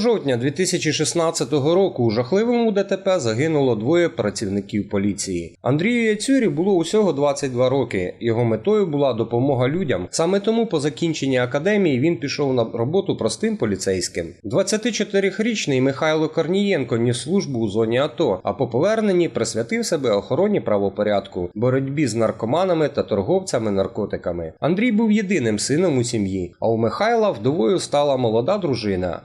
Жовтня 2016 року у жахливому ДТП загинуло двоє працівників поліції. Андрію Яцюрі було усього 22 роки. Його метою була допомога людям. Саме тому по закінченні академії він пішов на роботу простим поліцейським. 24-річний Михайло Корнієнко ніс службу у зоні АТО, а по поверненні присвятив себе охороні правопорядку, боротьбі з наркоманами та торговцями наркотиками. Андрій був єдиним сином у сім'ї, а у Михайла вдовою стала молода дружина,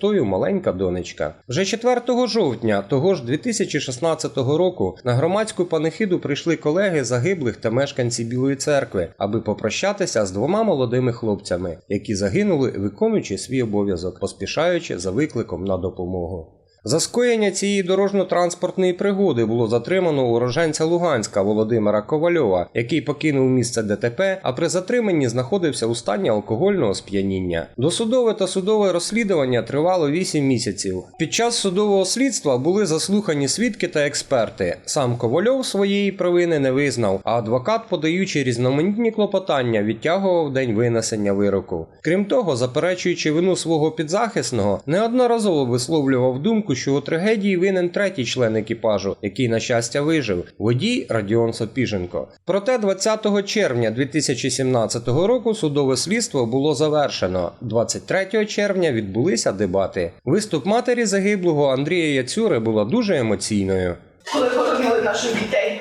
напівсиротою маленька донечка. Вже 4 жовтня того ж 2016 року на громадську панихиду прийшли колеги загиблих та мешканці Білої церкви, аби попрощатися з двома молодими хлопцями, які загинули, виконуючи свій обов'язок, поспішаючи за викликом на допомогу. За скоєння цієї дорожньо-транспортної пригоди було затримано уроженця Луганська Володимира Ковальова, який покинув місце ДТП, а при затриманні знаходився у стані алкогольного сп'яніння. Досудове та судове розслідування тривало 8 місяців. Під час судового слідства були заслухані свідки та експерти. Сам Ковальов своєї провини не визнав, а адвокат, подаючи різноманітні клопотання, відтягував день винесення вироку. Крім того, заперечуючи вину свого підзахисного, неодноразово висловлював думку, що у трагедії винен третій член екіпажу, який, на щастя, вижив водій Радіон Сопіженко. Проте 20 червня 2017 року судове слідство було завершено. 23 червня відбулися дебати. Виступ матері загиблого Андрія Яцюри була дуже емоційною. коли хоронили наших дітей.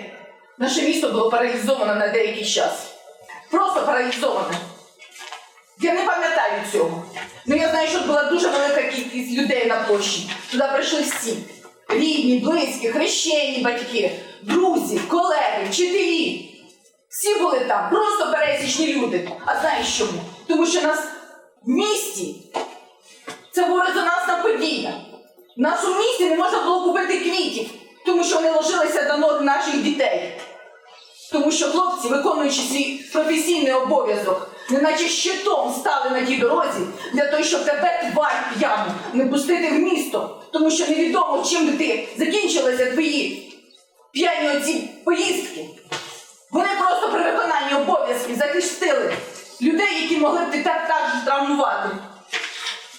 Наше місто було паралізовано на деякий час. Просто паралізоване. Я не пам'ятаю цього. Ну я знаю, що була дуже велика кількість людей на площі. Туди прийшли всі. Рідні, близькі, хрещені батьки, друзі, колеги, вчителі. Всі були там, просто пересічні люди. А знаєш чому? Тому що нас в місті це була резонансна подія. В нашому місті не можна було купити квітів, тому що вони ложилися до ног наших дітей. Тому що хлопці, виконуючи свій професійний обов'язок, неначе щитом стали на тій дорозі для того, щоб тебе тварь п'яну не пустити в місто. Тому що невідомо, чим ти закінчилися твої п'яні оці поїздки. Вони просто при виконанні обов'язків захистили людей, які могли б ти так так травмувати.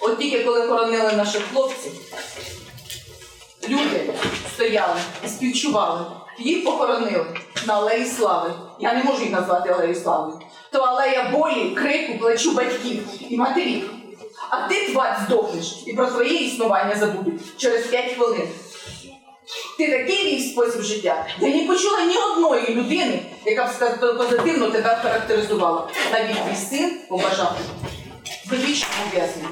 От тільки коли хоронили наших хлопців, люди стояли і співчували. Їх похоронили на Алеї Слави. Я не можу їх назвати Алеєю Слави. То алея болі, крику, плечу батьків і матерів. А ти, тварь, здохнеш і про твоє існування забудуть через 5 хвилин. Ти такий вів спосіб життя. Я не почула ні одної людини, яка б позитивно тебе характеризувала. Навіть твій син побажав довічного ув'язнення.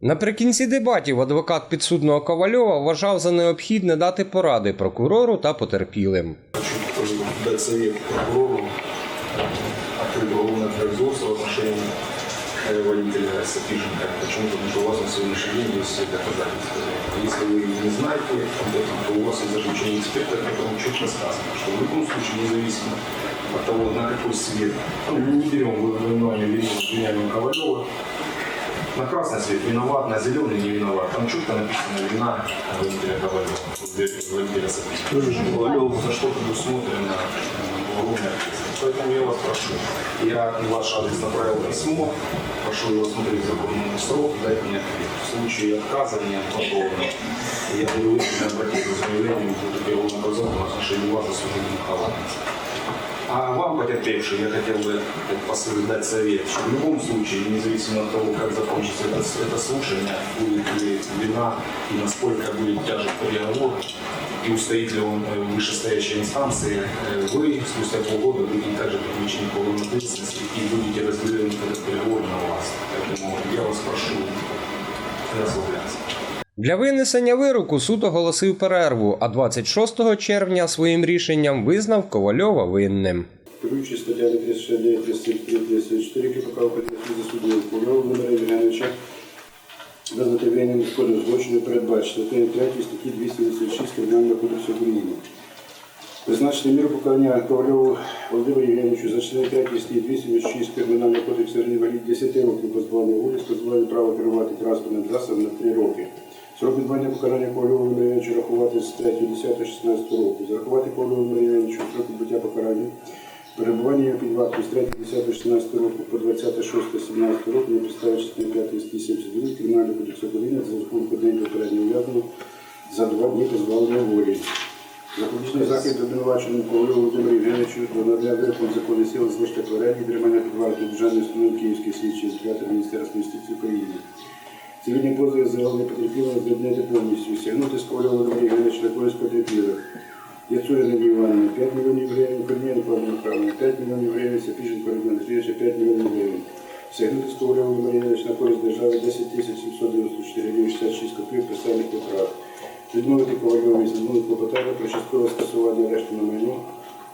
Наприкінці дебатів адвокат підсудного Ковальова вважав за необхідне дати поради прокурору та потерпілим. Хочу дать совет прокурору открыть уголовное производство в отношении э, водителя Сапиженко. Почему? Потому что у вас на сегодняшний день есть все доказательства. Если вы не знаете об этом, то у вас есть заключение эксперта, в котором четко сказано, что в любом случае, независимо от того, на какой свет, ну, не берем во внимание обвиняемого Ковалева, на красный свет виноват, на зеленый не виноват. Там четко написано вина водителя Ковалева, водителя Сапиженко. Ковалев за что предусмотрено ответственность. Поэтому я вас прошу, я на ваш адрес направил письмо, прошу его смотреть законный срок, дать мне ответ. В случае отказа мне подобного, я буду вынужден обратиться за заявлением в уголовное образование в отношении вас за служебную халатность. А вам, потерпевший, я хотел бы э, пос- дать совет, в любом случае, независимо от того, как закончится это, это слушание, будет ли вина и насколько будет тяжек приговор, и устоит ли он э, в вышестоящей инстанции, э, вы спустя полгода будете также привлечены к уголовной ответственности и будете разделены этот приговор на вас. Поэтому я вас прошу расслабляться. Для винесення вироку суд оголосив перерву, а 26 червня своїм рішенням визнав Ковальова винним. Керуючи статтями 369, 33, 34 КПК України засудили Ковальова Володимира Євгеновича без мотивування скоєння злочину статтею 3 статті 286 Кримінального кодексу України. Призначити міру покарання Ковальову Володимиру Євгеновичу за члени 3 статті 206 Кримінального кодексу інвалід 10 років позбавлення волі з позбавлення права керувати транспортним засобом на 3 роки. Срок відбування покарання Ковальову Євгеновичу рахувати з 3 10 16 року. Зарахувати Ковальову Євгеновичу срок відбуття покарання Перебування під вартою з 3 10 16 року по 26 17 року на підставі частини 5 статті 72 Кримінального кодексу України за рахунок день попереднього ув'язнення за два дні позбавлення волі. Запобіжний захід обвинуваченому Ковалю Володимиру Євгеновичу до надання вироку законної сили залишити твереді тримання під вартою державної установи Київської слідчої ізолятор Міністерства юстиції України. Цивільні позови загалом потерпілого звільнити повністю, стягнути з Коваля Володимира Євгеновича на користь потерпілих. Яцуря Надії Івановна 5 мільйонів гривень, Корнієнко Павло Михайловна 5 мільйонів гривень, Сапіженко Роман Андрійовича 5 мільйонів гривень. Стягнути з Володимира Євгеновича на користь держави 10 тисяч 794 гривень 66 копійок писальних поправ. Відмовити Ковальові звернути клопотання про часткове скасування арешту на майно,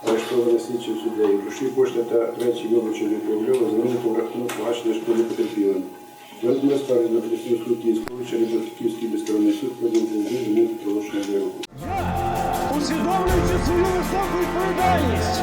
арештоване слідчим суддею, гроші, кошти та речі виборчого Ковальова звернути в рахунок погашення шкоди потерпілим. Розмір скарги апеляційного суд Київського через Київський безсторонний суд продовжує зміни проголошення вироку. Усвідомлюючи свою високу відповідальність!